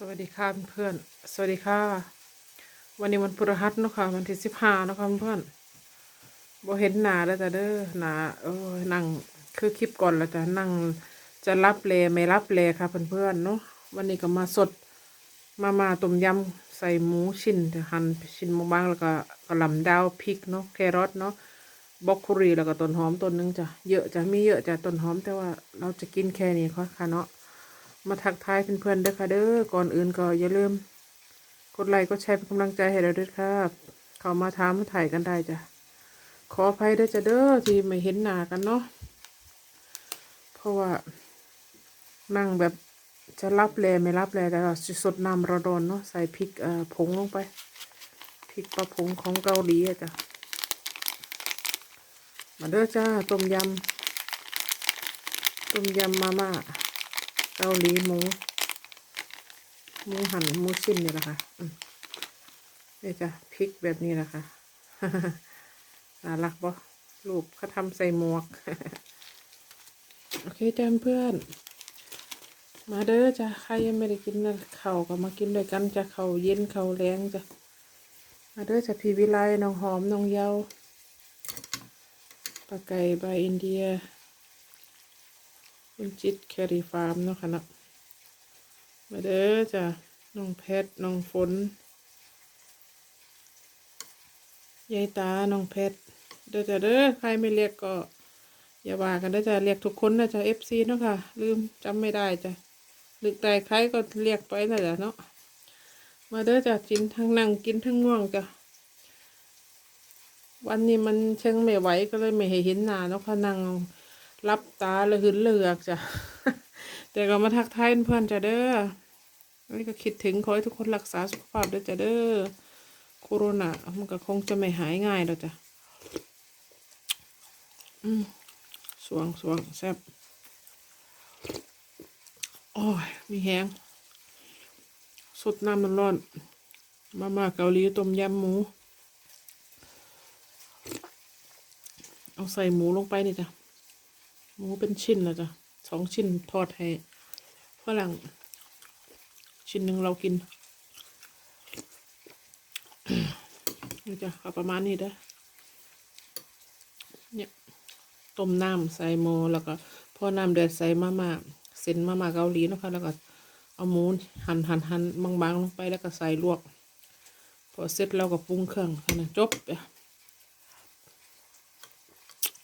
สวัสดีค่ะเพื่อน สวัสดีค่ะ วันนี้วันพฤหัสเนาะค่ะวันที่สิบห้าเนาะค่ะเพื่อนบ่เห็นหนาแล้วจ้ะเด้อหนาเออนั่งคือคลิปก่อนแล้วจ้ะนั่งจะรับเลไม่รับเลค่ะเพื่อนๆเนาะวันนี้ก็มาสดมามาต้มยำใส่หมูชิ้นจะหั่นชิ้นบางๆแล้วก็กระหล่ำดาวพริกเนาะแครอทเนาะบล็อกโคลีแล้วก็ต้นหอมต้นนึงจ้ะเยอะจ้ะมีเยอะจ้ะต้นหอมแต่ว่าเราจะกินแค่นี้ค่ะเนาะ มาทักทายเพื่อนๆเด้อค่ะเด้อก่อนอื่นก็อย่าลืมกดไลค์กดแชร์เป็นกำลังใจให้เราด้วยครับเข้ามาถามมาถ่ายกันได้จ้ะขออภัยด้วยจ้ะเด้อที่ไม่เห็นหน้ากันเนาะเพราะว่านั่งแบบจะรับแลไม่รับแลแต่ว่าสดน้ำร้อนเนาะใส่พริกเอ่อผงลงไปพริกปลาผงของเกาหลีอะจ้ะมาเด้อจ้าต้มยำต้มยำมาม่า เกาหลีหมูหมูหั่นหมูชิ้นนี่แหละค่ะนี่จ้ะพริกแบบนี้แหละค่ะน่ารักปะลูกเขาทำใส่หมวก โอเคจ้าเพื่อน มาเด้อจ้ะใครยังไม่ได้กินนะเขาก็มากินด้วยกันจ้ะข้าเย็นข้าแรงจ้ะมาเด้อจ้ะพี่วิไลน้องหอมน้องเยาปลาไก่ใบอินเดีย คุณจิตแครีฟาร์มเนาะค่ะเนาะมาเด้อจ้ะน้องแพทน้องฝนยายตาน้องแพทเด้อจ้ะเด้อใครไม่เรียกก็ อย่าว่ากันเด้อจ้ะเรียกทุกคนนะจ้ะเอฟซีเนาะค่ะ ลืมจำไม่ได้จ้ะนึกแต่ใครก็เรียกไปนะจ้ะเนาะมาเด้อจ้ะกินทั้งนั่งกินทั้งง่วงจ้ะวันนี้มันเชิงไม่ไหวก็เลยไม่เห็นหน้าเนาะค่ะนั่ง รับตาละหืนเหลือกจ้ะแต่ก็มาทักทายเพื่อนจ้ะเด้อนี่ก็คิดถึงขอให้ทุกคนรักษาสุขภาพด้วยจ้ะเด้อโคโรนามันก็คงจะไม่หายง่ายแล้วจ้ะอืมสวงสวงแซ่บโอ้ย มีแห้งสดน้ำมันร้อน มาม่าเกาหลีต้มยำหมู เอาใส่หมูลงไปนี่จ้ะ หมูเป็นชิ้นแล้วจ้ะสองชิ้นทอดให้ฝรั่งชิ้นหนึ่งเรากินนี่จ้ะเอาประมาณนี้ด้เนี่ยต้มน้ำใส่หมูแล้วก็พอน้ำเดือดใส่มาม่าเส้นมาม่าเกาหลีนะคะแล้วก็เอาหมูหั่นหั่นหั่นบางๆลงไปแล้วก็ใส่ลวก พอเสร็จแล้วก็ปรุงเครื่องแค่นั้นจบอะ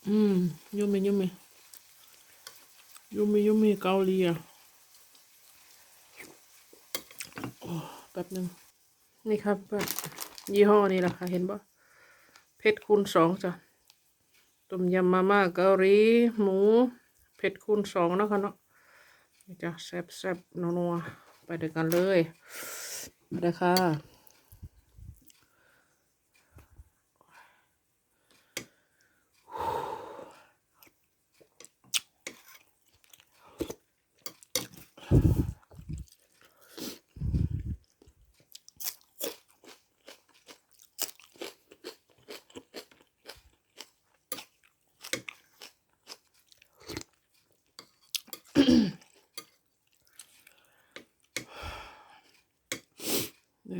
อืมยุ่มไหมยุ่มไหม ยูมิยูมิเกาหลีอะโอ้แป๊บหนึ่งนี่ครับยี่ห้อนี้แหละค่ะ เห็นปะเพชรคูณสองจ้ะต้มยำมาม่าเกาหลีหมู เผ็ดคูณสองเนาะค่ะเนาะนี่จ้ะแซ่บแซ่บนัวๆไปด้วยกันเลยมาเลยค่ะ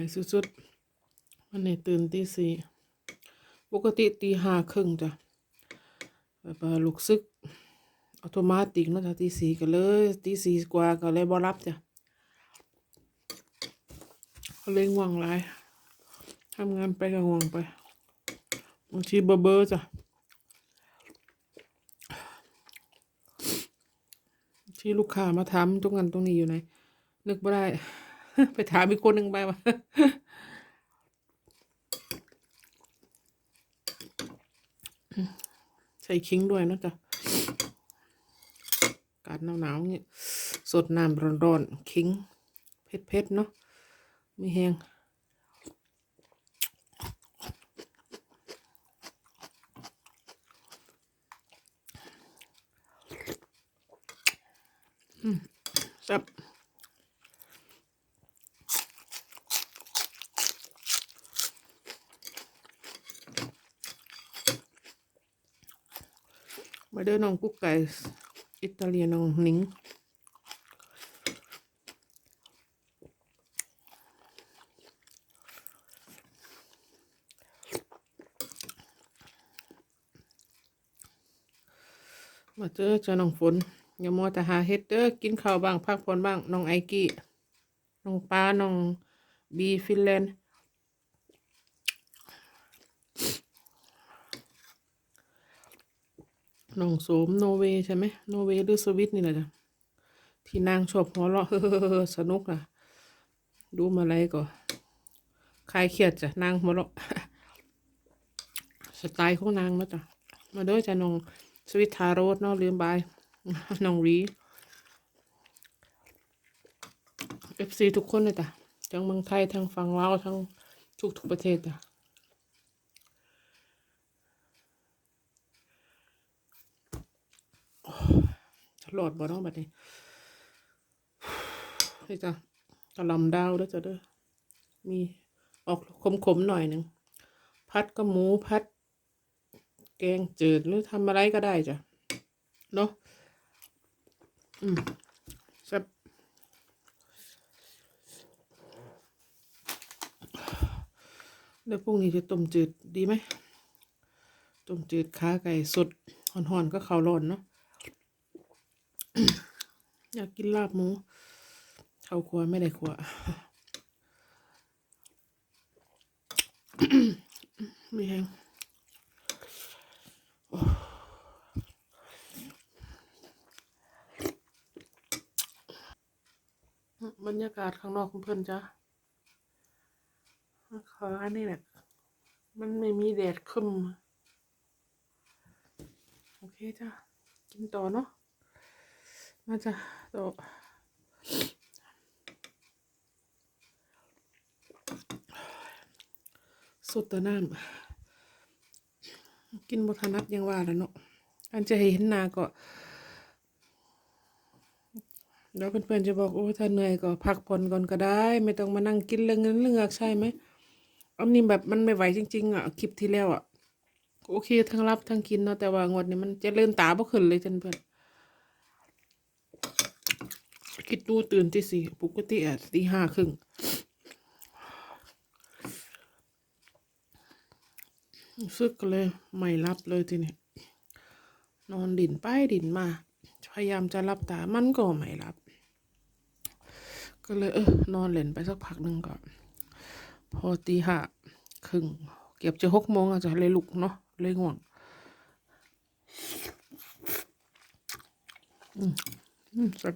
เหนื่อยสุดๆวันนี้ตื่นตีสี่ปกติตีห้าครึ่งจ้ะแบบลุกซึกอัตโนมัติเนาะจ้ะตีสี่ก็เลยตีสี่กว่าก็เลยบ่รับจ้ะเลยง่วงหลายทำงานไปก็ง่วงไปบางทีเบอร์เบอร์จ้ะที่ลูกค้ามาถามตรงนั้นตรงนี้อยู่ไหนนึกไม่ได้ ไปถามอีกคนหนึ่งไปว่าใส่คิงด้วยนะจ๊ะกาศหนาวๆเนี่ยสดน้ำร้อนๆคิงเผ็ดๆเนาะไม่แห้งอืมแซ่บ เด้อน้องกุ๊กไก่อิตาเลียน้องนิ้งมาเจอเจ้าน้องฝนอย่ามัวแต่หาเฮ็ดเด้อกินข้าวบ้างพักผ่อนบ้างน้องไอกี้น้องป้าน้องบีฟินแลนด์ น้องโสมโนเวใช่ไหมโนเวหรือสวิตนี่แหละจ้ะที่นางชอบหัวเราะสนุกอะ ดูมาอะไรก็คลายเครียดจ้ะนางหัวเราะสไตล์ของนางนาะจ้ะมาด้อจ้ะน้องสวิตทาโรสเนาะลืมบายน้องรีเอฟซีทุกคนเลยจ้ะทั้งเมืองไทยทั้งฝั่งลาวทั้งทุกทุกประเทศจ้ะ ตลอดบ่เน้องบัดนี้นี่จ้ะกระลำดาวด้วยจ้ะเด้อมีออกขมๆหน่อยหนึ่งพัดก็หมูพัด แกงจืดหรือทำอะไรก็ได้จ้ะเนาะอืมแซ่บเดี๋ยวพรุ่งนี้จะต้มจืดดีไหมต้มจืดขาไก่สดห่อนๆก็ข้าวร้อนเนาะ อยากกินลาบหมู เข้าครัวไม่ได้ครัวม่แห้งโอ้บรรยากาศข้างนอกของเพื่อนจ้ะขออันนี้แหละ มันไม่มีแดดขึ้นโอเคจ้ะ กินต่อเนาะ มาจ้ะต่อสดตะน้ำกินบทนัดยังว่าแล้วเนาะอันจะให้เห็นหนาก็เดี๋ยวเพื่อนๆจะบอกโอ้ถ้าเหนื่อยก็พักผ่อนก่อนก็ได้ ไม่ต้องมานั่งกินเรื่องเงินเรื่องเงือกใช่ไหมอันนี้แบบมันไม่ไหวจริง ๆอะคลิปที่แล้วอะโอเคทั้งรับทั้งกินเนาะแต่ว่างวดนี้มันจะเลื่อนตาบ่ขึ้นเลยเพื่อน คิดดูตื่นที่สี่ปกติอะตีห้าครึ่งรู้สึกเลยไม่รับเลยทีนี้นอนดิ่นไปดิ่นมา พยายามจะรับตามันก็ไม่รับ ก็เลยเออนอนเล่นไปสักพักหนึ่งก่อนพอตีห้าครึ่งเกือบจะหกโมงอาจจะเลยลุกเนาะเลยง่วงอืมอืมสัก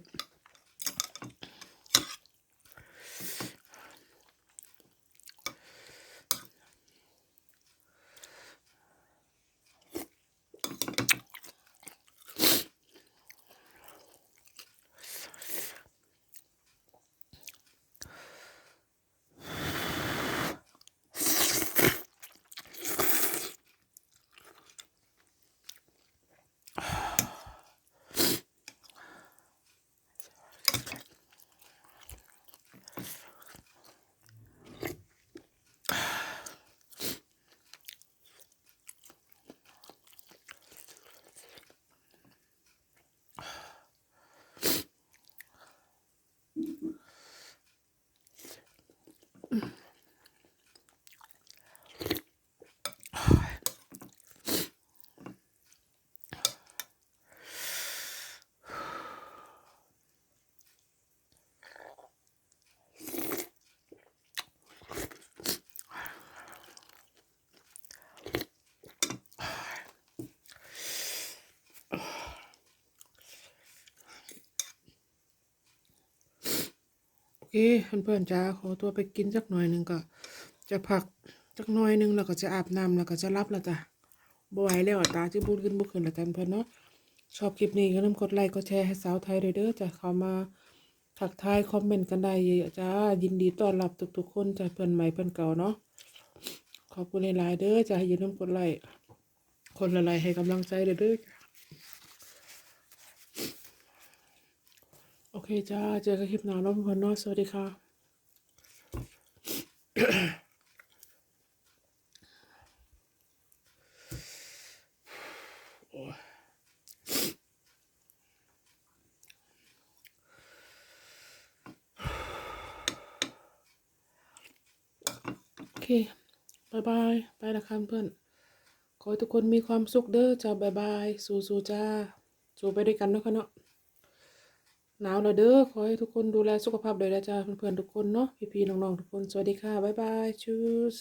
เคเพื่อนๆจ้าขอตัวไปกินสักหน่อยหนึ่งก็ จะพักสักหน่อยหนึ่งแล้วก็จะอาบน้ำแล้วก็จะรับแล้วจ้ะบ่ไหวแล้วตาจะบูดขึ้นบุขึ้นแล้วกันเพื่อนเนาะชอบคลิปนี้ก็น้ำกดไลค์กดแชร์ให้สาวไทยด้วยเด้อจ้ะเข้ามาทักทายคอมเมนต์กันได้เยอะจ้ายินดีต้อนรับทุกๆคนจ้ะเพื่อนใหม่เพื่อนเก่าเนาะขอบคุณหลายๆเด้อจ้ะอย่าลืมกดไลค์คนละไลค์ให้กำลังใจเด้อเด้อจ้ะโอ เคจ้า เจอกันคลิปหน้าเนาะเพื่อนๆเนาะสวัสดีค่ะโอเคบายบายไปละครับเพื่อน ขอให้ทุกคนมีความสุขเด้อจ้าบายบาย สู้ๆจ้า สู้ไปด้วยกันเนาะค่ะเนาะ หนาวแล้วเด้อขอให้ทุกคนดูแลสุขภาพด้วยนะจ้าเพื่อนๆทุกคนเนาะพี่ๆน้องๆทุกคนสวัสดีค่ะบ๊ายบายชูส